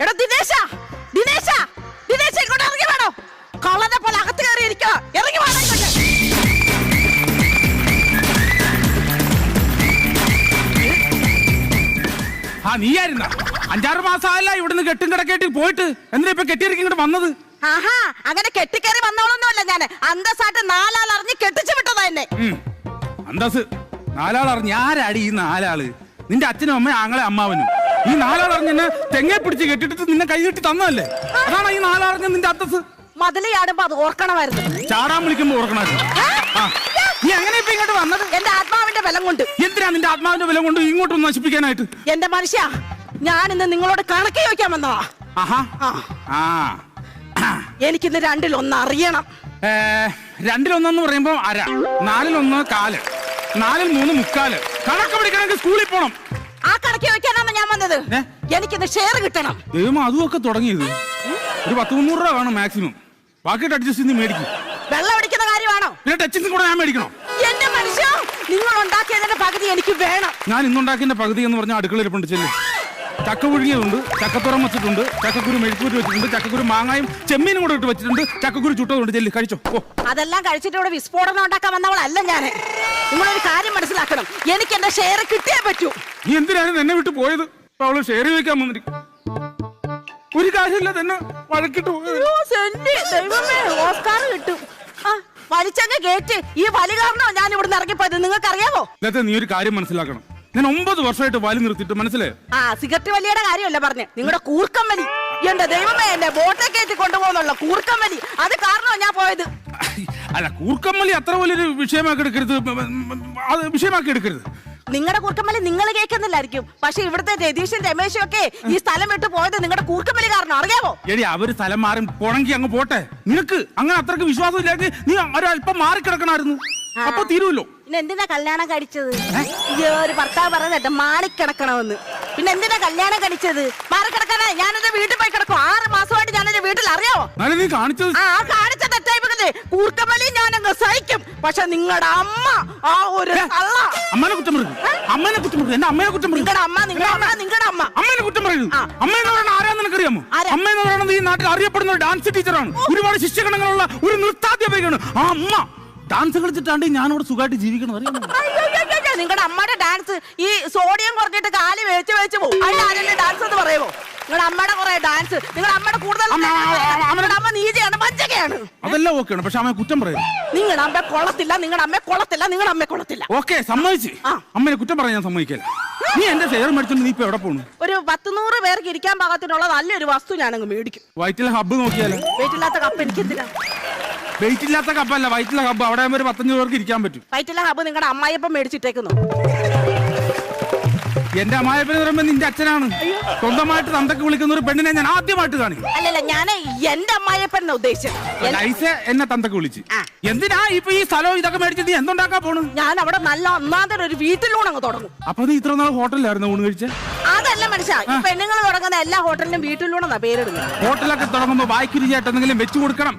എടാ ദിനേശ ദിനേശ ദിനേശ ഇങ്ങോട്ട് ഇറങ്ങി വേണോ കള്ളനെ പോലെ അകത്ത് കയറി ഇരിക്കുക ഇറങ്ങി വേണോ ആ നീയായിരുന്ന? അഞ്ചാറ് മാസമല്ല ഇവിടുന്ന് കെട്ടും കിടക്കേട്ടി പോയിട്ട്. എന്തിനാ ഇപ്പൊ കെട്ടിയിറക്കി ഇങ്ങോട്ട് വന്നത്? ആഹാ അങ്ങനെ കെട്ടിക്കേറി വന്നോളൊന്നുമല്ല ഞാൻ അന്തസ്സായിട്ട് നാലാൾ അറിഞ്ഞ് കെട്ടിച്ചു വിട്ടതാ എന്നെ. ഉം. അന്തസ് നാലാൾ അറിഞ്ഞ. ആരാടി ഈ നാലാൾ? നിന്റെ അച്ഛനും അമ്മയും ആങ്ങളെ അമ്മാവനും. ഈ നാലാളറിഞ്ഞ് എന്നെ തെങ്ങെ പിടിച്ച് കെട്ടിട്ട് നിന്നെ കൈ കെട്ടി തന്നതല്ലേ? അതാണ് ഈ നാലാളറിഞ്ഞ നിന്റെ അത്തസ്? മതിലയാടുമ്പോ അത് ഓർക്കണമായിരുന്നു. ചാടാൻ വിളിക്കുമ്പോ ഓർക്കണമായിരുന്നു. ആ നീ എങ്ങനെ ഇപ്പൊ ഇങ്ങോട്ട് വന്നത്? എന്റെ ആത്മാവിന്റെ ബലം കൊണ്ട്. എന്തിനാ നിന്റെ ആത്മാവിന്റെ വില കൊണ്ട് ഇങ്ങോട്ടൊന്ന് നശിപ്പിക്കാനായിട്ട്? എന്റെ മനുഷ്യ ഞാൻ ഇന്ന് നിങ്ങളോട് കണക്ക് ചോദിക്കാൻ വന്നതാ. ആഹാ. ആ. ആ. എനിക്കിന്ന് രണ്ടിൽ ഒന്ന് അറിയണം. ഏ, രണ്ടിലൊന്നെന്ന് പറയുമ്പോ അര നാലിലൊന്ന് കാൽ നാലിൽ മൂന്ന് മുക്കാൽ. കണക്ക് പഠിക്കണമെങ്കിൽ സ്കൂളിൽ പോണം. ചോദിക്കാനാണ് എനിക്ക് എനിക്കിന്ന് ഷെയർ കിട്ടണം. ദൈവം അതുമൊക്കെ തുടങ്ങിയത്. ഒരു പത്ത് മുന്നൂറ് രൂപ വേണം മാക്സിമം ബാക്കിയിട്ട് അഡ്ജസ്റ്റ് ചെയ്ത് മേടിക്കും. വെള്ളം അടിക്കുന്ന കാര്യമാണോ? പിന്നെ ടച്ചിങ് കൂടെ ഞാൻ മേടിക്കണം. എന്റെ മനുഷ്യ നിങ്ങൾ ഉണ്ടാക്കിയതിന്റെ പകുതി എനിക്ക് വേണം. ഞാൻ ഇന്നുണ്ടാക്കിയതിന്റെ പകുതി എന്ന് പറഞ്ഞാൽ അടുക്കളയിൽ പണ്ടിച്ചല്ലേ ചെല്ലും. ചക്ക പുഴുങ്ങിയതുണ്ട് ചക്കത്തുറം വെച്ചിട്ടുണ്ട് ചക്കക്കുരു മെഴുക്കൂരി വെച്ചിട്ടുണ്ട് ചക്കക്കുരു മാങ്ങായും ചെമ്മീനും കൂടെ ഇട്ട് വെച്ചിട്ടുണ്ട് ചക്കക്കുരു ചുട്ടതുണ്ട് ചെല്ലി. കഴിച്ചോ? അതെല്ലാം കഴിച്ചിട്ട് ഇവിടെ വിസ്ഫോടനം ഉണ്ടാക്കാൻ വന്നവളല്ല ഞാൻ നിങ്ങളൊരു കാര്യം മനസ്സിലാക്കണം. എനിക്ക് എന്റെ ഷെയർ കിട്ടിയേ പറ്റൂ. നീ എന്തിനാണ് എന്നെ വിട്ടു പോയത്? ഇപ്പൊ അവൾ ഷെയർ ചോദിക്കാൻ വന്നിരിക്കും ഒരു കാര്യമില്ല തന്നെ വഴക്കിട്ട് അയ്യോ, സെന്റി, ദൈവമേ, ഓസ്കാർ കിട്ടും. ആ വലിച്ചങ്ങ് കേറ്റ്. ഈ വലി കാരണോ ഞാൻ ഇവിടുന്ന് ഇറങ്ങിപ്പോയത്? നിങ്ങൾക്ക് ഇന്നത്തെ നീ ഒരു കാര്യം മനസ്സിലാക്കണം. ഞാൻ ഒമ്പത് വർഷമായിട്ട് വലി നിർത്തിയിട്ട് മനസ്സിലായോ? ആ സിഗരറ്റ് വലിയുടെ കാര്യമല്ല പറഞ്ഞേ? നിങ്ങളുടെ കൂർക്കം വലി. എന്റെ ദൈവമേ എന്നെ ബോട്ടെ കയറ്റി കൊണ്ടുപോകുന്നുള്ള കൂർക്കം വലി. അത് കാരണോ ഞാൻ പോയത്? അല്ല കൂർക്കമ്മലി അത്ര വലിയൊരു വിഷയമാക്കി എടുക്കരുത്. അത് വിഷയമാക്കി എടുക്കരുത്. നിങ്ങളുടെ കൂർക്കമ്മല നിങ്ങൾ കേൾക്കുന്നില്ലായിരിക്കും. പക്ഷെ ഇവിടുത്തെ രതീഷും രമേശും ഒക്കെ ഈ സ്ഥലം വിട്ട് പോയത് നിങ്ങളുടെ കൂർക്കമ്മല കാരണം അറിയാമോ എടി അവർ സ്ഥലം മാറി പോണെങ്കി അങ്ങ് പോട്ടെ. നിനക്ക് അങ്ങനെ അത്രയ്ക്ക് വിശ്വാസം ഇല്ലെങ്കിൽ നീ ഒരല്പം മാറിക്കിടക്കണമായിരുന്നു അപ്പൊ തീരുമല്ലോ പിന്നെ എന്തിനാ കല്യാണം കഴിച്ചത്? ഒരു ഭർത്താവ് പറഞ്ഞത് മാറിക്കിടക്കണമെന്ന് പിന്നെ എന്തിനാ കല്യാണം കഴിച്ചത്? മാറിക്കിടക്കാനാ ഞാൻ എന്റെ വീട്ടിൽ പോയി കിടക്കും. ആറ് മാസമായിട്ട് ഞാൻ എന്റെ വീട്ടിൽ അറിയാമോ നീ കാണിച്ചത് ആ ആ കാണിച്ച കൂർക്കമലി ഞാനങ്ങ് ഞാൻ അങ്ങ് സഹിക്കും. പക്ഷെ നിങ്ങളുടെ അമ്മ ആ ഒരു കള്ള അമ്മനെ കുറ്റം അമ്മനെ കുറ്റം പറയരുത്. എന്റെ അമ്മയെ കുറ്റം പറയരുത്. നിങ്ങളുടെ അമ്മ നിങ്ങളുടെ അമ്മ നിങ്ങളുടെ അമ്മ. അമ്മനെ കുറ്റം പറയുന്നു. അമ്മ എന്ന് പറയുന്നത് ആരാന്ന് നിനക്കറിയാമോ? ആരാ? അമ്മ എന്ന് പറയുന്നത് ഈ നാട്ടിൽ അറിയപ്പെടുന്ന ഒരു ഡാൻസ് ടീച്ചറാണ് ഒരുപാട് ശിഷ്യഗണങ്ങളുള്ള ഒരു നൃത്താധ്യാപികയാണ്. ആ അമ്മ. ഡാൻസ് കളിച്ചിട്ടാണ്ട് ഞാനിവിടെ സുഖമായിട്ട് ജീവിക്കണം അറിയാമോ? നിങ്ങളുടെ അമ്മയുടെ ഡാൻസ് ഈ സോഡിയം കുറഞ്ഞിട്ട് കാലി വേച്ച് വേച്ച് പോകും അതിന്റെ ഡാൻസ് എന്ന് പറയുമോ നിങ്ങളുടെ അമ്മയുടെ കുറെ ഡാൻസ് നിങ്ങളുടെ അമ്മയുടെ കൂടുതൽ. നിങ്ങളുടെ അമ്മ നീചയാണ് പഞ്ചകയാണ് അതെല്ലാം ഓക്കെയാണ് പക്ഷെ അമ്മയെ കുറ്റം പറയരുത്. നിങ്ങളുടെ അമ്മ കൊള്ളത്തില്ല നിങ്ങളുടെ അമ്മ കൊള്ളത്തില്ല നിങ്ങളുടെ അമ്മ കൊള്ളത്തില്ല. ഓക്കെ സമ്മതിച്ച്. അമ്മയെ കുറ്റം പറയാൻ ഞാൻ സമ്മതിക്കല്ല. നീ എന്റെ ഷെയർ മേടിച്ചോണ്ട് നീ ഇപ്പൊ എവിടെ പോണു? ഒരു പത്തുനൂറ് പേർക്ക് ഇരിക്കാൻ പാകത്തിനുള്ള നല്ലൊരു വസ്തു ഞാനങ്ങ് മേടിക്കും. വയറ്റിലെ ഹബ്ബ് നോക്കിയാലോ? വയറ്റില്ലാത്ത കപ്പ് എനിക്ക് എന്തിനാ വെയിറ്റ് ഇല്ലാത്ത കപ്പല്ല വയറ്റിലെ ഹബ്ബ് അവിടെ ഒരു പത്തഞ്ഞൂറ് പേർക്ക് ഇരിക്കാൻ പറ്റും. വയറ്റിലെ ഹബ്ബ് നിങ്ങളുടെ അമ്മായിപ്പം മേടിച്ചിട്ടേക്കുന്നു. എന്റെ അമ്മായപ്പനെന്ന് പറയുമ്പോ നിന്റെ അച്ഛനാണ്. സ്വന്തമായിട്ട് തന്തക്ക് വിളിക്കുന്ന ഒരു പെണ്ണിനെ ഞാൻ ആദ്യമായിട്ട് കാണിക്കും അല്ലല്ല ഞാൻ എന്റെ അമ്മായപ്പൻ ഉദ്ദേശിച്ചത്. ലൈസ എന്നെ തന്തക്ക് വിളിച്ച്. എന്തിനാ ഇപ്പൊ ഈ സ്ഥലവും ഇതൊക്കെ മേടിച്ചത് നീ എന്തുണ്ടാക്കാൻ പോണു? ഞാൻ അവിടെ നല്ല ഒന്നാന്തര ഒരു വീട്ടിലൂടെ അങ്ങ് തുടങ്ങും. അപ്പൊ നീ ഇത്ര നാൾ ഹോട്ടലിലായിരുന്നു ഊണ് കഴിച്ച? അതല്ല മനുഷ്യ ഈ പെണ്ണുങ്ങൾ തുടങ്ങുന്ന എല്ലാ ഹോട്ടലിലും വീട്ടിലൂടെ പേരിടുന്നത് ഹോട്ടലൊക്കെ തുടങ്ങുമ്പോ ബാക്കി രുചിയായിട്ട് എന്തെങ്കിലും വെച്ചു കൊടുക്കണം.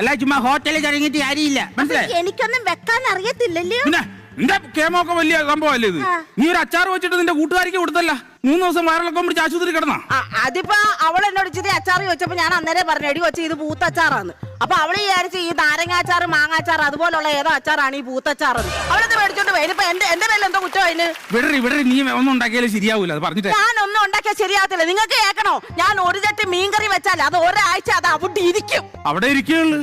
അല്ല ചുമ്മാ ഹോട്ടലിൽ ഇറങ്ങിയിട്ട് കാര്യമില്ല. മനസ്സിലായി? എനിക്കൊന്നും വെക്കാൻ അറിയത്തില്ലല്ലോ നിന്റെ കേമൊക്കെ വലിയ സംഭവമല്ലേ ഇത്? നീ ഒരു അച്ചാർ വെച്ചിട്ട് നിന്റെ കൂട്ടുകാരിക്ക് കൊടുത്തല്ല. മൂന്ന് ദിവസം വയറിളക്കം പിടിച്ച് ആശുപത്രി കിടന്ന. അതിപ്പോ അവൾ എന്നോട് ഇച്ചിരി അച്ചാർ ചോദിച്ചപ്പോ ഞാൻ അന്നേരം പറഞ്ഞു എടി കൊച്ചി ഇത് പൂത്തച്ചാറാന്ന് അപ്പൊ അവൾ വിചാരിച്ച് ഈ നാരങ്ങാച്ചാറ് മാങ്ങാച്ചാറ് അതുപോലുള്ള ഏതോ അച്ചാറാണ് ഈ പൂത്തച്ചാറ് അവളത് മേടിച്ചോണ്ട് പോയി. ഇപ്പൊ എന്റെ എന്റെ പേരിൽ എന്തോ കുറ്റം അതിന്? വിടറി വിടറി. നീ ഒന്നും ഉണ്ടാക്കിയാലും ശരിയാവൂല. അത് പറഞ്ഞിട്ട്. ഞാൻ ഒന്നും ഉണ്ടാക്കിയാൽ ശരിയാകത്തില്ല. നിങ്ങൾക്ക് കേൾക്കണോ? ഞാൻ ഒരു ചട്ടി മീൻകറി വെച്ചാൽ അത് ഒരാഴ്ച അത് അവിടെ ഇരിക്കും. അവിടെ ഇരിക്കുള്ളു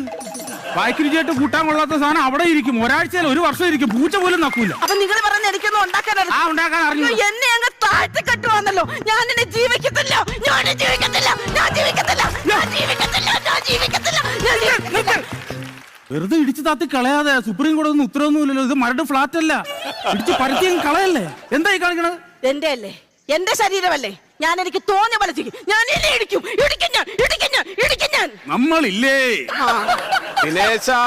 വായ്ക്ക് രുചിയായിട്ട് കൂട്ടാൻ കൊള്ളാത്ത സാധനം അവിടെ ഇരിക്കും. ഒരാഴ്ചയിൽ ഒരു വർഷം ഇരിക്കും. പൂച്ച പോലും നക്കൂല. അപ്പൊ നിങ്ങൾ പറഞ്ഞ എനിക്കൊന്നും ഉണ്ടാക്കാൻ ആ ഉണ്ടാക്കാൻ അറിഞ്ഞു. എന്നെ അങ്ങ് താഴ്ത്തി കെട്ടുവാന്നല്ലോ. ഞാൻ എന്നെ ജീവിക്കത്തില്ല. ഞാൻ ജീവിക്കത്തില്ല. ഞാൻ ജീവിക്കത്തില്ല. ഞാൻ ജീവിക്കത്തില്ല. ഞാൻ ജീവിക്കത്തില്ല ഞാൻ ജീവിക്കത്തില്ല. വെറുതെ ഇടിച്ചു താത്തി കളയാതെ സുപ്രീം കോടതി ഒന്നും ഉത്തരവൊന്നുമില്ലല്ലോ ഇത് മരട് ഫ്ലാറ്റ് അല്ല ഇടിച്ച് പരത്തി അങ്ങ് കളയല്ലേ? എന്തായി കാണിക്കണത്? എന്റെ അല്ലേ എന്റെ ശരീരമല്ലേ? ഞാൻ എനിക്ക് തോന്നിയ പോലെ ചെയ്യും ഞാൻ ഇനി ഇടിക്കും. ഇടിക്കും ഞാൻ. ഇടിക്കും ഞാൻ. ഇടിക്കും ഞാൻ. നമ്മളില്ലേ? ദിനേശ ദിനേശാ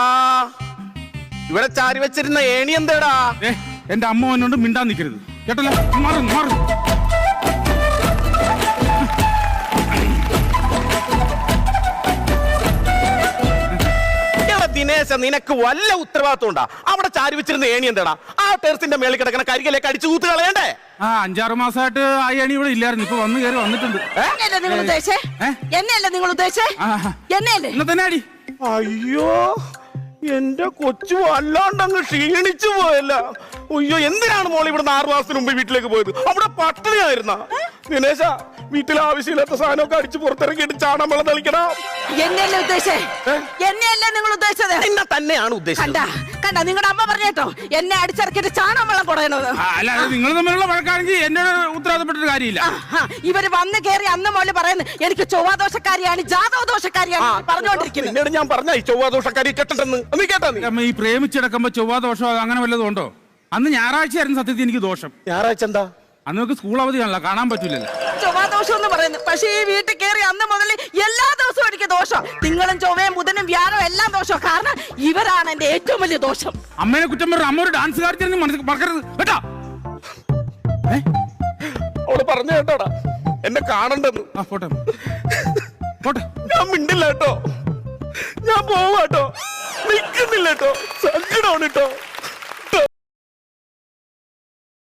ഇവിടെ ചാരി വെച്ചിരുന്ന ഏണി എന്തേടാ? എന്റെ അമ്മ എന്നോട് മിണ്ടാൻ നിൽക്കരുത് കേട്ടല്ലോ? മാറും മാറും ദിനേശ നിനക്ക് വല്ല ഉത്തരവാദിത്വം ഉണ്ടാ അവിടെ ചാരി വെച്ചിരുന്ന ഏണി എന്താടാ? ആ ടെറസിന്റെ മേളിൽ കിടക്കണ കരികലേക്ക് അടിച്ചു കൂത്ത് കളയണ്ടേ? ആ അഞ്ചാറ് മാസമായിട്ട് ആ ഏണി ഇവിടെ ഇല്ലായിരുന്നു. ഇപ്പൊ വന്ന് കയറി വന്നിട്ടുണ്ട്. എന്നെയല്ലേ നിങ്ങൾ ഉദ്ദേശിച്ചേ? എന്നെയല്ലേ നിങ്ങൾ ഉദ്ദേശിച്ചേ? ആ. എന്നെയല്ലേ? എന്നാ തന്നെ അടി. അയ്യോ എന്റെ കൊച്ചു വല്ലാണ്ടങ്ങ് ക്ഷീണിച്ചു പോയല്ല. അയ്യോ എന്തിനാണ് മോൾ ഇവിടുന്ന് ആറു മാസത്തിന് മുമ്പ് വീട്ടിലേക്ക് പോയത്? അവിടെ പട്ടിണിയായിരുന്ന? ദിനേശ വീട്ടിൽ ആവശ്യമില്ലാത്ത സാധനമൊക്കെ അടിച്ച് പുറത്തിറക്കിയിട്ട് ചാണം വെള്ളം തളിക്കണം. എന്നെയല്ലേ ഉദ്ദേശേ? എന്നെയല്ല നിങ്ങൾ ഉദ്ദേശിച്ചത്? എന്നെ തന്നെയാണ് ഉദ്ദേശിച്ചത്. കണ്ട കണ്ട നിങ്ങളുടെ അമ്മ പറഞ്ഞേട്ടോ എന്നെ അടിച്ചിറക്കിട്ട് ചാണം വെള്ളം കൊടയണത്. അല്ല നിങ്ങൾ തമ്മിലുള്ള വഴക്കാണെങ്കിൽ എന്നോട് ഉത്തരവാദപ്പെട്ടൊരു കാര്യമില്ല. ഇവർ വന്ന് കേറി അന്ന് മോൽ പറയുന്നു എനിക്ക് ചൊവ്വാദോഷക്കാരിയാണ് ജാതക ദോഷക്കാരിയാണ് പറഞ്ഞോണ്ടിരിക്കുന്നത് പിന്നീട് ഞാൻ പറഞ്ഞ ഈ ചൊവ്വാദോഷക്കാരി കെട്ടിട്ടെന്ന്. നീ കേട്ടാ അമ്മ ഈ പ്രേമിച്ചെടുക്കുമ്പോ ചൊവ്വാദോഷോ അങ്ങനെ വല്ലതും ഉണ്ടോ? അന്ന് ഞായറാഴ്ച ആയിരുന്നു സത്യത്തിൽ എനിക്ക് ദോഷം. ഞായറാഴ്ച എന്താ? അന്ന് നമുക്ക് സ്കൂൾ അവധിയാണല്ലോ കാണാൻ പറ്റൂലല്ലോ. ചൊവ്വാദോഷം എന്ന് പറയുന്നു. പക്ഷേ ഈ വീട്ടിൽ കയറി അന്ന് മുതൽ എല്ലാ ദിവസവും എനിക്ക് ദോഷം. തിങ്കളും ചൊവ്വയും ബുധനും വ്യാഴം എല്ലാം ദോഷം കാരണം ഇവരാണ് എന്റെ ഏറ്റവും വലിയ ദോഷം. അമ്മേനെ കുറ്റം പറഞ്ഞ അമ്മ ഒരു ഡാൻസ് കാണിച്ചിരുന്നു മനസ്സിൽ മറക്കരുത് കേട്ടാ? അവൾ പറഞ്ഞു കേട്ടോടാ. എന്നെ കാണണ്ടെന്ന്. ആ പോട്ടെ പോട്ടെ. ഞാൻ മിണ്ടില്ല കേട്ടോ. ഞാൻ പോവാട്ടോ നിൽക്കുന്നില്ല കേട്ടോ. സങ്കടമാണ് കേട്ടോ.